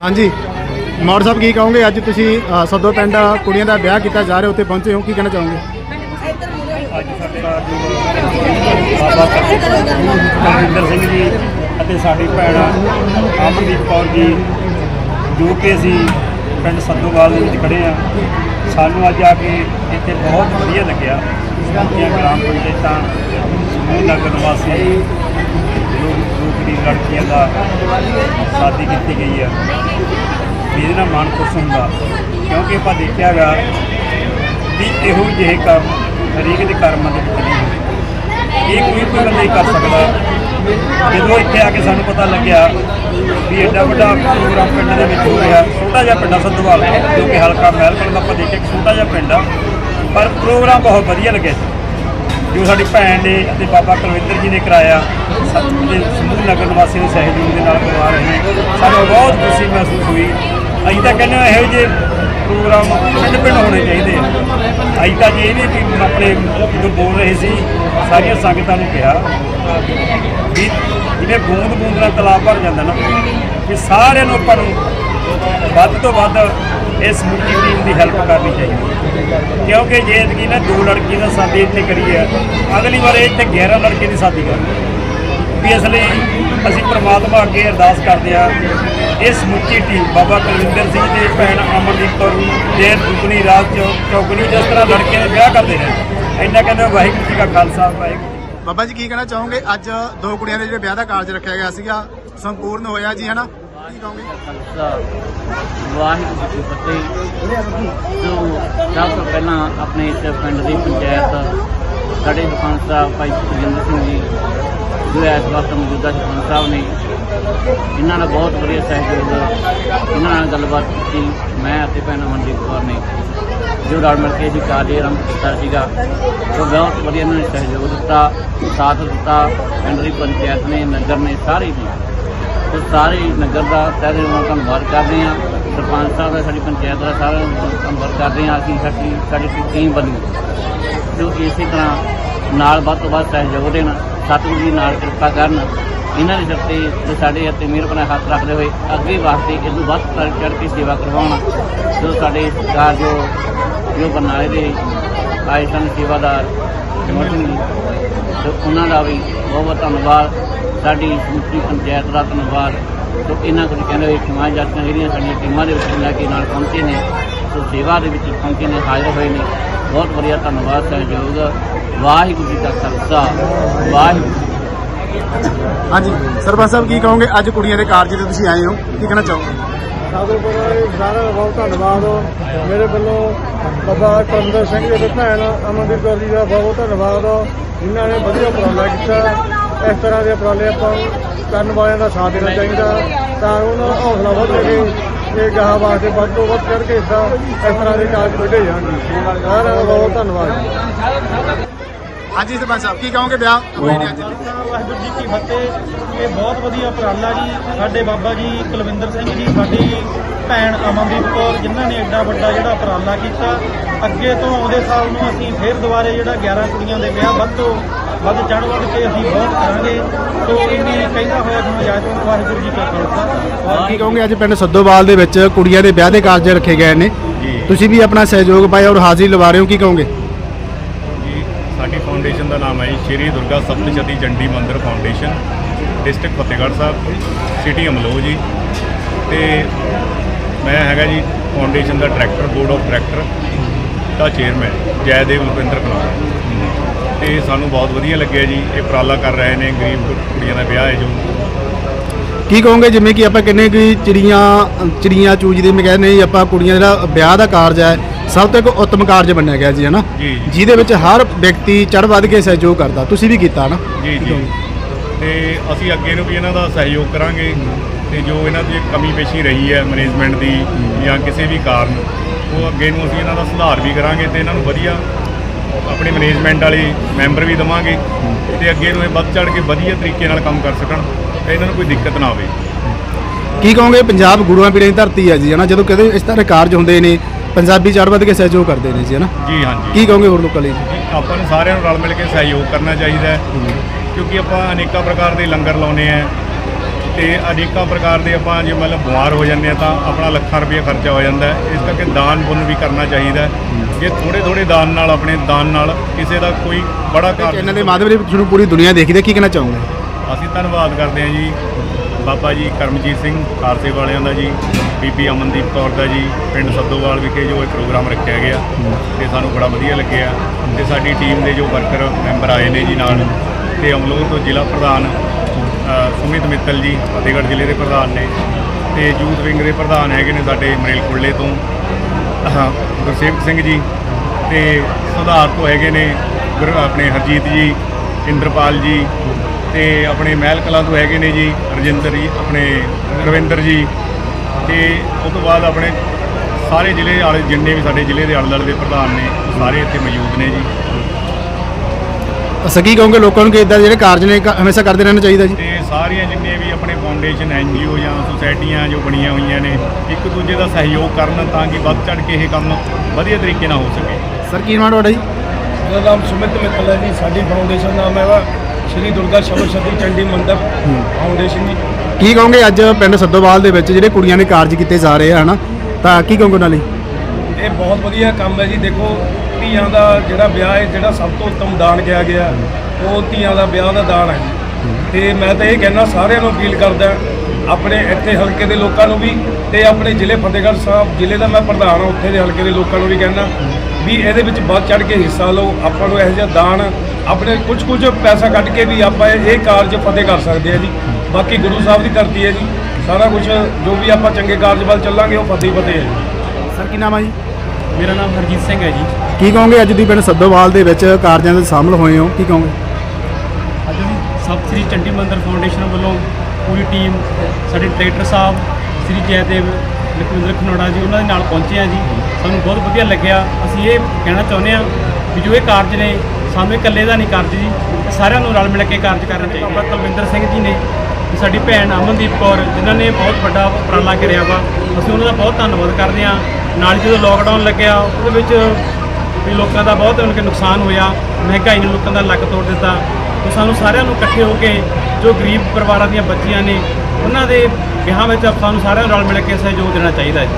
ਹਾਂਜੀ। ਮੌੜ ਸਾਹਿਬ ਕੀ ਕਹੋਗੇ? ਅੱਜ ਤੁਸੀਂ ਅ, ਸੱਦੋ ਪਿੰਡ ਕੁੜੀਆਂ ਦਾ ਵਿਆਹ ਕੀਤਾ ਜਾ ਰਿਹਾ ਉੱਥੇ ਪਹੁੰਚੇ ਹੋ ਕੀ ਕਹਿਣਾ ਚਾਹੋਗੇ? ਅੱਜ ਸਾਡੇ ਬਾਬਾ ਕੁਲਵਿੰਦਰ ਸਿੰਘ ਜੀ ਅਤੇ ਸਾਡੀ ਭੈਣ ਅਮਨਦੀਪ ਕੌਰ ਜੀ ਜੋ ਕਿ ਅਸੀਂ ਪਿੰਡ ਸੰਦੋਵਾਲ ਦੇ ਵਿੱਚ ਖੜੇ ਆ। ਸਾਨੂੰ ਅੱਜ ਆ ਕੇ ਇੱਥੇ ਬਹੁਤ ਵਧੀਆ ਲੱਗਿਆ। ਸਾਡੀਆਂ ਗ੍ਰਾਮ ਪੰਚਾਇਤਾਂ ਸਮੂਹ ਨਗਰ ਨਿਵਾਸੀ ਜੋ ਲੜਕੀਆਂ ਦਾ ਸ਼ਾਦੀ ਕੀਤੀ ਗਈ ਆ। ਇਹਦੇ ਨਾਲ ਮਨ ਖੁਸ਼ ਹੁੰਦਾ। ਕਿਉਂਕਿ ਆਪਾਂ ਦੇਖਿਆ ਗਾ ਵੀ ਇਹੋ ਜਿਹੇ ਕੰਮ ਹਰੇਕ ਦੇ ਕਰਮਾਂ ਦੇ ਵਿੱਚ ਨਹੀਂ ਇਹ ਕੋਈ ਕੋਈ ਬੰਦਾ ਹੀ ਕਰ ਸਕਦਾ। ਜਦੋਂ ਇੱਥੇ ਆ ਕੇ ਸਾਨੂੰ ਪਤਾ ਲੱਗਿਆ ਵੀ ਐਡਾ ਵੱਡਾ ਪ੍ਰੋਗਰਾਮ ਪਿੰਡ ਦੇ ਵਿੱਚ ਹੋ ਰਿਹਾ, ਛੋਟਾ ਜਿਹਾ ਪਿੰਡ ਆ ਸੰਧਵਾਲ, ਜੋ ਕਿ ਹਲਕਾ ਮਹਿਲਪੁਰ ਦਾ ਆਪਾਂ ਦੇਖਿਆ ਕਿ ਛੋਟਾ ਜਿਹਾ ਪਿੰਡ ਆ। ਪਰ ਪ੍ਰੋਗਰਾਮ ਬਹੁਤ ਵਧੀਆ ਲੱਗਿਆ ਜੋ ਸਾਡੀ ਭੈਣ ਨੇ ਅਤੇ ਬਾਬਾ ਕੁਲਵਿੰਦਰ ਜੀ ਨੇ ਕਰਾਇਆ ਸੱਤ ਦੇ ਸਮੂਹ ਨਗਰ ਨਿਵਾਸੀ ਦੇ ਸਹਿਯੋਗ ਦੇ ਨਾਲ ਕਰਵਾ ਰਹੇ ਨੇ। ਸਾਨੂੰ ਬਹੁਤ ਖੁਸ਼ੀ ਮਹਿਸੂਸ ਹੋਈ। ਅਸੀਂ ਤਾਂ ਕਹਿੰਦੇ ਹਾਂ ਇਹੋ ਜਿਹੇ ਪ੍ਰੋਗਰਾਮ ਪਿੰਡ ਪਿੰਡ ਹੋਣੇ ਚਾਹੀਦੇ ਆ। ਅਸੀਂ ਤਾਂ ਜੀ ਇਹ ਵੀ ਕਿ ਆਪਣੇ ਜੋ ਬੋਲ ਰਹੇ ਸੀ, ਸਾਰੀਆਂ ਸੰਗਤਾਂ ਨੂੰ ਕਿਹਾ ਵੀ ਜਿਵੇਂ ਬੂੰਦ ਬੂੰਦ ਨਾਲ ਤਲਾਬ ਭਰ ਜਾਂਦਾ ਨਾ ਕਿ ਸਾਰਿਆਂ ਨੂੰ ਆਪਾਂ ਨੂੰ ਵੱਧ ਤੋਂ ਵੱਧ ਇਸ ਸਮੁੱਚੀ ਟੀਮ ਦੀ ਹੈਲਪ ਕਰਨੀ ਚਾਹੀਦੀ ਹੈ। ਕਿਉਂਕਿ ਜੇ ਐਤਕੀ ਨਾ ਦੋ ਲੜਕੀ ਦਾ ਸ਼ਾਦੀ ਇੱਥੇ ਕਰੀ ਹੈ, ਅਗਲੀ ਵਾਰ ਇੱਥੇ 11 ਲੜਕੇ ਦੀ ਸ਼ਾਦੀ ਕਰ ਵੀ ਇਸ ਲਈ ਅਸੀਂ ਪ੍ਰਮਾਤਮਾ ਅੱਗੇ ਅਰਦਾਸ ਕਰਦੇ ਹਾਂ ਇਹ ਸਮੁੱਚੀ ਟੀਮ ਬਾਬਾ ਕੁਲਵਿੰਦਰ ਸਿੰਘ ਦੀ ਭੈਣ ਅਮਰਦੀਪ ਕੌਰ ਨੂੰ ਦੇ ਦੁਗਣੀ ਰਾਤ ਚੌ, ਚੌਗਣੀ ਜਿਸ ਤਰ੍ਹਾਂ ਲੜਕੇ ਦੇ ਵਿਆਹ ਕਰਦੇ ਨੇ, ਇੰਨਾ ਕਹਿੰਦੇ ਵਾਹਿਗੁਰੂ ਜੀ ਕਾ ਖਾਲਸਾ, ਵਾਹਿਗੁਰੂ ਜੀ ਬਾਬਾ ਜੀ, ਕੀ ਕਹਿਣਾ ਚਾਹੋਗੇ? ਅੱਜ ਦੋ ਕੁੜੀਆਂ ਦੇ ਜਿਹੜੇ ਵਿਆਹ ਦਾ ਕਾਰਜ ਰੱਖਿਆ ਗਿਆ ਸੀਗਾ, ਸੰਪੂਰਨ ਹੋਇਆ ਜੀ, ਹਨਾ? ਕੀ ਖਾਲਸਾ ਵਾਹਿਗੁਰੂ ਜੀ ਫਤਿਹ ਜੋ ਸਭ ਤੋਂ ਪਹਿਲਾਂ ਆਪਣੇ ਇਸ ਪਿੰਡ ਦੀ ਪੰਚਾਇਤ ਸਾਡੇ ਸਰਪੰਚ ਸਾਹਿਬ ਭਾਈ ਸੁਖਜਿੰਦਰ ਸਿੰਘ ਜੀ ਜੋ ਇਸ ਵਕਤ ਮੌਜੂਦਾ ਸਰਪੰਚ ਸਾਹਿਬ ਨੇ ਇਹਨਾਂ ਦਾ ਬਹੁਤ ਵਧੀਆ ਸਹਿਯੋਗ ਇਹਨਾਂ ਨਾਲ ਗੱਲਬਾਤ ਕੀਤੀ ਮੈਂ ਅਤੇ ਭੈਣ ਅਮਨਦੀਪ ਕੌਰ ਨੇ ਜੋ ਰਲ ਮਿਲ ਕੇ ਜੀ ਕਾਰਜ ਆਰੰਭ ਕੀਤਾ ਸੀਗਾ ਉਹ ਬਹੁਤ ਵਧੀਆ ਇਹਨਾਂ ਨੇ ਸਹਿਯੋਗ ਦਿੱਤਾ ਸਾਥ ਦਿੱਤਾ ਪਿੰਡ ਦੀ ਪੰਚਾਇਤ ਨੇ ਨਗਰ ਨੇ ਸਾਰੇ ਨੇ ਤੇ ਸਾਰੇ ਨਗਰ ਦਾ ਤਹਿ ਦਿਲੋਂ ਨਾਲ ਧੰਨਵਾਦ ਕਰਦੇ ਹਾਂ। ਸਰਪੰਚ ਸਾਹਿਬ ਦਾ ਸਾਡੀ ਪੰਚਾਇਤ ਦਾ ਸਾਰਿਆਂ ਨੂੰ ਧੰਨਵਾਦ ਕਰਦੇ ਹਾਂ। ਅਸੀਂ ਸਾਡੀ ਸਾਡੀ ਟੀਮ ਬਣੀ ਜੋ ਇਸੇ ਤਰ੍ਹਾਂ ਨਾਲ ਵੱਧ ਤੋਂ ਵੱਧ ਸਹਿਯੋਗ ਦੇਣ, ਸਤਿਗੁਰੂ ਜੀ ਨਾਲ ਕਿਰਪਾ ਕਰਨ, ਇਹਨਾਂ ਦੇ ਸਿਰ ਤੇ ਸਾਡੇ ਅਤੇ ਮਿਹਰਬਾਨਾ ਹੱਥ ਰੱਖਦੇ ਹੋਏ ਅੱਗੇ ਵਾਸਤੇ ਇਸ ਨੂੰ ਵੱਧ ਚੜ੍ਹ ਚੜ੍ਹ ਕੇ ਸੇਵਾ ਕਰਵਾਉਣ, ਜੋ ਸਾਡੇ ਸਰਕਾਰ ਜੋ ਜੋ ਬਰਨਾਲੇ ਦੇ ਆਏ ਸਨ ਸੇਵਾਦਾਰ ਤੇ ਉਹਨਾਂ ਦਾ ਵੀ ਬਹੁਤ ਬਹੁਤ ਧੰਨਵਾਦ। ਸਾਡੀ ਸਮੁੱਚੀ ਪੰਚਾਇਤ ਦਾ ਧੰਨਵਾਦ। ਸੋ ਇਹਨਾਂ ਕੁਝ ਕਹਿੰਦੇ ਹੋਏ ਸਮਾਜ ਜਾਤਾਂ ਜਿਹੜੀਆਂ ਸਾਡੀਆਂ ਟੀਮਾਂ ਦੇ ਵਿੱਚ ਲੈ ਕੇ ਨਾਲ ਪਹੁੰਚੇ ਨੇ, ਸੋ ਸੇਵਾ ਦੇ ਵਿੱਚ ਪਹੁੰਚੇ ਨੇ, ਹਾਜ਼ਰ ਹੋਏ ਨੇ। ਬਹੁਤ ਵਧੀਆ ਧੰਨਵਾਦ ਸਹਿਯੋਗ ਵਾਹਿਗੁਰੂ ਜੀ ਦਾ ਖਾਲਸਾ। ਵਾਹਿਗੁਰੂ ਜੀ ਹਾਂਜੀ, ਸਰਪੰਚ ਸਾਹਿਬ ਕੀ ਕਹੋਗੇ? ਅੱਜ ਕੁੜੀਆਂ ਦੇ ਕਾਰਜ ਤੇ ਤੁਸੀਂ ਆਏ ਹੋ। ਕੀ ਕਹਿਣਾ ਚਾਹੋਗੇ? ਸਾਧੂ ਬਰਾਏ ਸਾਰਿਆਂ ਦਾ ਬਹੁਤ ਧੰਨਵਾਦ। ਮੇਰੇ ਵੱਲੋਂ ਬਾਬਾ ਕੁਲਵਿੰਦਰ ਸਿੰਘ ਜੀ ਦੇ ਭੈਣ ਅਮਨਦੀਪ ਕੌਰ ਜੀ ਦਾ ਬਹੁਤ ਧੰਨਵਾਦ। ਜਿਨ੍ਹਾਂ ਨੇ ਵਧੀਆ ਉਪਰਾਲਾ ਕੀਤਾ। ਇਸ ਤਰ੍ਹਾਂ ਦੇ ਉਪਰਾਲੇ ਆਪਾਂ ਕਰਨ ਵਾਲਿਆਂ ਦਾ ਸਾਥ ਦੇਣਾ ਚਾਹੀਦਾ। ਤਾਂ ਉਹਨਾਂ ਦਾ ਹੌਸਲਾ ਵਧੇਗੀ ਤੇ ਗਾਹਾਂ ਵਾਸਤੇ ਵੱਧ ਤੋਂ ਵੱਧ ਚੜ੍ਹ ਕੇ ਇਸ ਤਰ੍ਹਾਂ ਦੇ ਕਾਰਜ ਕੱਢੇ ਜਾਣ। ਸਾਰਿਆਂ ਦਾ ਬਹੁਤ ਧੰਨਵਾਦ। ਹਾਂਜੀ ਸਰਪੰਚ ਸਾਹਿਬ ਕੀ ਕਹੋਗੇ ਵਿਆਹ? ਹੋਏ ਨੇ ਅੱਜ। ਵਾਹਿਗੁਰੂ ਜੀ ਕੀ ਫਤਿਹ। ਇਹ ਬਹੁਤ ਵਧੀਆ ਉਪਰਾਲਾ ਜੀ। ਸਾਡੇ ਬਾਬਾ ਜੀ ਕੁਲਵਿੰਦਰ ਸਿੰਘ ਜੀ ਸਾਡੀ ਭੈਣ ਅਮਨਦੀਪ ਕੌਰ ਜਿਨ੍ਹਾਂ ਨੇ ਐਡਾ ਵੱਡਾ ਜਿਹੜਾ ਉਪਰਾਲਾ ਕੀਤਾ। ਅੱਗੇ ਤੋਂ ਆਉਂਦੇ ਸਾਲ ਨੂੰ ਅਸੀਂ ਫੇਰ ਦੁਬਾਰੇ ਜਿਹੜਾ 11 ਕੁੜੀਆਂ ਦੇ ਵਿਆਹ ਵੱਧ ਤੋਂ ਵੱਧ ਚੜ੍ਹ ਵੱਧ ਕੇ ਅਸੀਂ ਬਹੁਤ ਕਰਾਂਗੇ। ਸੋ ਇੰਨੀ ਕਹਿੰਦਾ ਹੋਇਆ ਤੁਹਾਨੂੰ ਇਜਾਜ਼ਤ ਵਾਹਿਗੁਰੂ ਜੀ ਕਾ ਖਾਲਸਾ। ਕੀ ਕਹੋਗੇ? ਅੱਜ ਪਿੰਡ ਸੱਦੋਵਾਲ ਦੇ ਵਿੱਚ ਕੁੜੀਆਂ ਦੇ ਵਿਆਹ ਦੇ ਕਾਰਜ ਰੱਖੇ ਗਏ ਨੇ। ਤੁਸੀਂ ਵੀ ਆਪਣਾ ਸਹਿਯੋਗ ਪਾਇਆ ਔਰ ਹਾਜ਼ਰੀ ਲਵਾ ਰਹੇ ਹੋ ਕੀ ਕਹੋਗੇ? ਸਾਡੀ ਫਾਊਂਡੇਸ਼ਨ ਦਾ ਨਾਮ ਹੈ ਜੀ, ਸ਼੍ਰੀ Durga Saptashati Chandi Mandir foundation, district Fatehgarh Sahib, city Amloh ji. ਤੇ ਮੈਂ ਹੈਗਾ ਜੀ ਫਾਊਂਡੇਸ਼ਨ ਦਾ ਡਾਇਰੈਕਟਰ, ਬੋਰਡ ਆਫ ਡਾਇਰੈਕਟਰ ਦਾ ਚੇਅਰਮੈਨ, ਜੈਦੇਵ ਲੁਪਿੰਦਰ ਕਨੌਰ ਤੇ ਸਾਨੂੰ ਬਹੁਤ ਵਧੀਆ ਲੱਗਿਆ ਜੀ, ਇਹ ਉਪਰਾਲਾ ਕਰ ਰਹੇ ਨੇ ਗਰੀਬ ਕੁੜੀਆਂ ਦਾ ਵਿਆਹ ਹੈ ਜੋ। ਕੀ ਕਹੋਗੇ, ਜਿਵੇਂ ਕਿ ਆਪਾਂ ਕਹਿੰਦੇ ਕਿ ਚਿੜੀਆਂ ਚਿੜੀਆਂ ਚੂਜਦੇ, ਮੈਂ ਕਹਿੰਦੇ ਜੀ ਆਪਾਂ ਕੁੜੀਆਂ ਜਿਹੜਾ ਵਿਆਹ ਦਾ ਕਾਰਜ ਹੈ ਸਭ ਤੋਂ ਇੱਕ ਉੱਤਮ ਕਾਰਜ ਮੰਨਿਆ ਗਿਆ ਜੀ ਹਨਾ? ਜੀ, ਜੀ। ਜਿਹਦੇ ਵਿੱਚ ਹਰ ਵਿਅਕਤੀ ਚੜ੍ਹ ਵੱਧ ਕੇ ਸਹਿਯੋਗ ਕਰਦਾ। ਤੁਸੀਂ ਵੀ ਕੀਤਾ ਨਾ ਜੀ ਜੀ। ਤੇ ਅਸੀਂ ਅੱਗੇ ਨੂੰ ਵੀ ਇਹਨਾਂ ਦਾ ਸਹਿਯੋਗ ਕਰਾਂਗੇ ਤੇ ਜੋ ਇਹਨਾਂ ਦੀ ਕਮੀ ਪੇਸ਼ੀ ਰਹੀ ਹੈ ਮੈਨੇਜਮੈਂਟ ਦੀ ਜਾਂ ਕਿਸੇ ਵੀ ਕਾਰਨ ਉਹ ਅੱਗੇ ਨੂੰ ਅਸੀਂ ਇਹਨਾਂ ਦਾ ਸੁਧਾਰ ਵੀ ਕਰਾਂਗੇ ਤੇ ਇਹਨਾਂ ਨੂੰ ਵਧੀਆ ਆਪਣੀ ਮੈਨੇਜਮੈਂਟ ਵਾਲੇ ਮੈਂਬਰ ਵੀ ਦੇਵਾਂਗੇ ਤੇ ਅੱਗੇ ਨੂੰ ਇਹ ਵੱਧ ਚੜ ਕੇ ਵਧੀਆ ਤਰੀਕੇ ਨਾਲ ਕੰਮ ਕਰ ਸਕਣ ਤੇ ਇਹਨਾਂ ਨੂੰ ਕੋਈ ਦਿੱਕਤ ਨਾ ਆਵੇ। ਕੀ ਕਹੋਗੇ ਪੰਜਾਬ ਗੁਰੂਆਂ ਪੀਰਾਂ ਦੀ ਧਰਤੀ ਹੈ ਜੀ ਹਨਾ? ਜਦੋਂ ਕਦੇ ਇਸ ਤਰ੍ਹਾਂ ਦੇ ਕਾਰਜ ਹੁੰਦੇ ਨੇ ਪੰਜਾਬੀ ਚੜ੍ਹ ਵੱਧ ਕੇ ਸਹਿਯੋਗ ਕਰਦੇ ਨੇ ਜੀ ਹਨਾ ਜੀ ਹਾਂਜੀ। ਕੀ ਕਹੋਗੇ ਹੋਰ ਲੋਕਾਂ ਲਈ? ਜੀ, ਆਪਾਂ ਨੂੰ ਸਾਰਿਆਂ ਨੂੰ ਰਲ ਮਿਲ ਕੇ ਸਹਿਯੋਗ ਕਰਨਾ ਚਾਹੀਦਾ ਹੈ। ਕਿਉਂਕਿ ਆਪਾਂ ਅਨੇਕਾਂ ਪ੍ਰਕਾਰ ਦੇ ਲੰਗਰ ਲਾਉਨੇ ਆ ਤੇ ਅਨੇਕਾਂ ਪ੍ਰਕਾਰ ਦੇ ਆਪਾਂ ਜੇ ਮਤਲਬ ਬਿਮਾਰ ਹੋ ਜਾਂਦੇ ਆ ਤਾਂ ਆਪਣਾ ਲੱਖਾਂ ਰੁਪਏ ਖਰਚਾ ਹੋ ਜਾਂਦਾ ਹੈ। ਇਸ ਕਰਕੇ ਦਾਨ ਪੁੰਨ ਵੀ ਕਰਨਾ ਚਾਹੀਦਾ ਹੈ। ਜੇ ਥੋੜੇ ਥੋੜੇ ਦਾਨ ਨਾਲ ਆਪਣੇ ਦਾਨ ਨਾਲ ਕਿਸੇ ਦਾ ਕੋਈ ਬੜਾ ਕਾਰਜ ਚੈਨਲ ਦੇ ਮਾਧਿਅਮ ਰਾਹੀਂ ਤੁਹਾਨੂੰ ਪੂਰੀ ਦੁਨੀਆ ਦੇਖਦੀ ਹੈ ਕੀ ਕਹਿਣਾ ਚਾਹੋਗੇ? ਅਸੀਂ ਧੰਨਵਾਦ ਕਰਦੇ ਹਾਂ ਜੀ ਬਾਬਾ ਜੀ ਕਰਮਜੀਤ ਸਿੰਘ ਖਾਲਸੇ ਵਾਲਿਆਂ ਦਾ ਜੀ ਬੀਬੀ ਅਮਨਦੀਪ ਕੌਰ ਦਾ ਜੀ ਪਿੰਡ ਸੱਦੋਵਾਲ ਵਿਖੇ ਜੋ ਇਹ ਪ੍ਰੋਗਰਾਮ ਰੱਖਿਆ ਗਿਆ ਤੇ ਸਾਨੂੰ ਬੜਾ ਵਧੀਆ ਲੱਗਿਆ ਤੇ ਸਾਡੀ ਟੀਮ ਦੇ ਜੋ ਵਰਕਰ ਮੈਂਬਰ ਆਏ ਨੇ ਜੀ ਨਾਲ ਤੇ ਅਮਲੋਹ ਤੋਂ ਜ਼ਿਲ੍ਹਾ ਪ੍ਰਧਾਨ ਸੁਮਿਤ ਮਿੱਤਲ ਜੀ ਫਤਿਹਗੜ੍ਹ ਜ਼ਿਲ੍ਹੇ ਦੇ ਪ੍ਰਧਾਨ ਨੇ ਤੇ ਯੂਥ ਵਿੰਗ ਦੇ ਪ੍ਰਧਾਨ ਹੈਗੇ ਨੇ ਸਾਡੇ ਮਰੇਲਕੁੱਲੇ ਤੋਂ ਅਹ, ਗੁਰਸੇਵਕ ਸਿੰਘ ਜੀ ਤੇ ਸੁਧਾਰ ਤੋਂ ਹੈਗੇ ਨੇ ਗੁਰ ਆਪਣੇ ਹਰਜੀਤ ਜੀ ਇੰਦਰਪਾਲ ਜੀ ਤੇ ਆਪਣੇ ਮਹਿਲ ਕਲਾਂ ਤੋਂ ਹੈਗੇ ਨੇ ਜੀ ਰਜਿੰਦਰ ਜੀ ਆਪਣੇ ਰਵਿੰਦਰ ਜੀ। ਤੇ ਉਸ ਤੋਂ ਬਾਅਦ ਆਪਣੇ ਸਾਰੇ ਜ਼ਿਲ੍ਹੇ ਵਾਲੇ ਜਿੰਨੇ ਵੀ ਸਾਡੇ ਜ਼ਿਲ੍ਹੇ ਦੇ ਆਲੇ ਦੁਆਲੇ ਦੇ ਪ੍ਰਧਾਨ ਨੇ ਉਹ ਸਾਰੇ ਇੱਥੇ ਮੌਜੂਦ ਨੇ ਜੀ। ਅਸਾਂ ਕੀ ਕਹੋਗੇ ਲੋਕਾਂ ਨੂੰ ਕਿ ਇਦਾਂ ਜਿਹੜੇ ਕਾਰਜ ਨੇ ਕ- ਹਮੇਸ਼ਾ ਕਰਦੇ ਰਹਿਣਾ ਚਾਹੀਦਾ ਜੀ? ਤੇ ਸਾਰੀਆਂ ਜਿੰਨੀਆਂ ਵੀ ਆਪਣੇ ਫਾਊਂਡੇਸ਼ਨ ਐਨਜੀਓ ਜਾਂ ਸੁਸਾਇਟੀਆਂ ਜੋ ਬਣੀਆਂ ਹੋਈਆਂ ਨੇ ਇੱਕ ਦੂਜੇ ਦਾ ਸਹਿਯੋਗ ਕਰਨ ਤਾਂ ਕਿ ਵੱਧ ਚੜ ਕੇ ਇਹ ਕੰਮ ਵਧੀਆ ਤਰੀਕੇ ਨਾਲ ਹੋ ਸਕੇ। ਸਰ ਕੀ ਨਾਮ ਤੁਹਾਡਾ ਜੀ? ਮੇਰਾ ਨਾਮ ਸੁਮਿਤ ਮਿੱਤਲ ਹੈ ਜੀ ਸਾਡੀ ਫਾਊਂਡੇਸ਼ਨ ਨਾਮ ਹੈਗਾ ਸ਼੍ਰੀ ਦੁਰਗਾ ਸ਼ਬਦ ਸ਼ਤੀ ਚੰਡੀ ਮੰਦਰ ਫਾਊਂਡੇਸ਼ਨ ਜੀ। ਕੀ ਕਹੋਗੇ ਅੱਜ ਪਿੰਡ ਸੱਦੋਵਾਲ ਦੇ ਵਿੱਚ ਜਿਹੜੇ ਕੁੜੀਆਂ ਦੇ ਕਾਰਜ ਕੀਤੇ ਜਾ ਰਹੇ ਆ ਹਨਾ? ਤਾਂ ਕੀ ਕਹੋਗੇ ਉਹਨਾਂ ਲਈ? ਇਹ ਬਹੁਤ ਵਧੀਆ ਕੰਮ ਹੈ ਜੀ। ਦੇਖੋ ਧੀਆਂ ਦਾ ਜਿਹੜਾ ਵਿਆਹ ਹੈ ਜਿਹੜਾ ਸਭ ਤੋਂ ਉੱਤਮ ਦਾਨ ਕਿਹਾ ਗਿਆ ਉਹ ਧੀਆਂ ਦਾ ਵਿਆਹ ਦਾ ਦਾਨ ਹੈ ਤੇ ਮੈਂ ਤਾਂ ਇਹ ਕਹਿਣਾ ਸਾਰਿਆਂ ਨੂੰ ਅਪੀਲ ਕਰਦਾ ਆਪਣੇ ਇੱਥੇ ਹਲਕੇ ਦੇ ਲੋਕਾਂ ਨੂੰ ਵੀ ਤੇ ਆਪਣੇ ਜ਼ਿਲ੍ਹੇ ਫਤਿਹਗੜ੍ਹ ਸਾਹਿਬ ਜ਼ਿਲ੍ਹੇ ਦਾ ਮੈਂ ਪ੍ਰਧਾਨ ਹਾਂ ਉੱਥੇ ਦੇ ਹਲਕੇ ਦੇ ਲੋਕਾਂ ਨੂੰ ਵੀ ਕਹਿਣਾ ਵੀ ਇਹਦੇ ਵਿੱਚ ਵੱਧ ਚੜ ਕੇ ਹਿੱਸਾ ਲਓ। ਆਪਾਂ ਨੂੰ ਇਹੋ ਜਿਹਾ ਦਾਨ ਆਪਣੇ ਕੁਝ ਕੁਝ ਪੈਸਾ ਕੱਢ ਕੇ ਵੀ ਆਪਾਂ ਇਹ ਇਹ ਕਾਰਜ ਫਤਿਹ ਕਰ ਸਕਦੇ ਹਾਂ ਜੀ। ਬਾਕੀ ਗੁਰੂ ਸਾਹਿਬ ਦੀ ਧਰਤੀ ਹੈ ਜੀ। ਸਾਰਾ ਕੁਝ ਜੋ ਵੀ ਆਪਾਂ ਚੰਗੇ ਕਾਰਜ ਵੱਲ ਚੱਲਾਂਗੇ ਉਹ ਫਤਿਹ ਹੀ ਫਤਿਹ ਹੈ ਜੀ। ਸਰ ਕੀ ਨਾਮ ਆ ਜੀ? ਮੇਰਾ ਨਾਮ ਹਰਜੀਤ ਸਿੰਘ ਹੈ ਜੀ। ਕੀ ਕਹੋਗੇ ਅੱਜ ਦੀ ਪਿੰਡ ਸੱਦੋਵਾਲ ਦੇ ਵਿੱਚ ਕਾਰਜਾਂ ਦੇ ਸ਼ਾਮਲ ਹੋਏ ਹੋ? ਕੀ ਕਹੋਗੇ? ਅੱਜ ਅਸੀਂ ਸਤਿ ਸ੍ਰੀ ਚੰਡੀ ਮੰਦਰ ਫਾਊਂਡੇਸ਼ਨ ਵੱਲੋਂ ਪੂਰੀ ਟੀਮ ਸਾਡੇ ਡਾਇਰੈਕਟਰ ਸਾਹਿਬ ਸ੍ਰੀ ਜੈਦੇਵ ਲਖਵਿੰਦਰ ਖਨੋੜਾ ਜੀ ਉਹਨਾਂ ਦੇ ਨਾਲ ਪਹੁੰਚੇ ਆ ਜੀ। ਸਾਨੂੰ ਬਹੁਤ ਵਧੀਆ ਲੱਗਿਆ। ਅਸੀਂ ਇਹ ਕਹਿਣਾ ਚਾਹੁੰਦੇ ਆ ਵੀ ਜੋ ਇਹ ਕਾਰਜ ਨੇ ਸਾਨੂੰ ਇਕੱਲੇ ਦਾ ਨਹੀਂ ਕਾਰਜ ਜੀ। ਇਹ ਸਾਰਿਆਂ ਨੂੰ ਰਲ ਮਿਲ ਕੇ ਕਾਰਜ ਕਰਨਾ ਚਾਹੀਦਾ। ਬਾਬਾ ਕੁਲਵਿੰਦਰ ਸਿੰਘ ਜੀ ਨੇ ਸਾਡੀ ਭੈਣ ਅਮਨਦੀਪ ਕੌਰ, ਜਿਨ੍ਹਾਂ ਨੇ ਬਹੁਤ ਵੱਡਾ ਉਪਰਾਲਾ ਕਰਿਆ ਵਾ, ਅਸੀਂ ਉਹਨਾਂ ਦਾ ਬਹੁਤ ਧੰਨਵਾਦ ਕਰਦੇ ਹਾਂ। ਨਾਲ ਜਦੋਂ ਲੋਕਡਾਊਨ ਲੱਗਿਆ, ਉਹਦੇ ਵਿੱਚ ਵੀ ਲੋਕਾਂ ਦਾ ਬਹੁਤ ਉਹਨਾਂ ਕੇ ਨੁਕਸਾਨ ਹੋਇਆ। ਮਹਿੰਗਾਈ ਨੇ ਲੋਕਾਂ ਦਾ ਲੱਕ ਤੋੜ ਦਿੱਤਾ। ਤੇ ਸਾਨੂੰ ਸਾਰਿਆਂ ਨੂੰ ਇਕੱਠੇ ਹੋ ਕੇ ਜੋ ਗਰੀਬ ਪਰਿਵਾਰਾਂ ਦੀਆਂ ਬੱਚੀਆਂ ਨੇ, ਉਹਨਾਂ ਦੇ ਵਿਆਹਾਂ ਵਿੱਚ ਸਾਨੂੰ ਸਾਰਿਆਂ ਨੂੰ ਰਲ ਮਿਲ ਕੇ ਸਹਿਯੋਗ ਦੇਣਾ ਚਾਹੀਦਾ ਹੈ।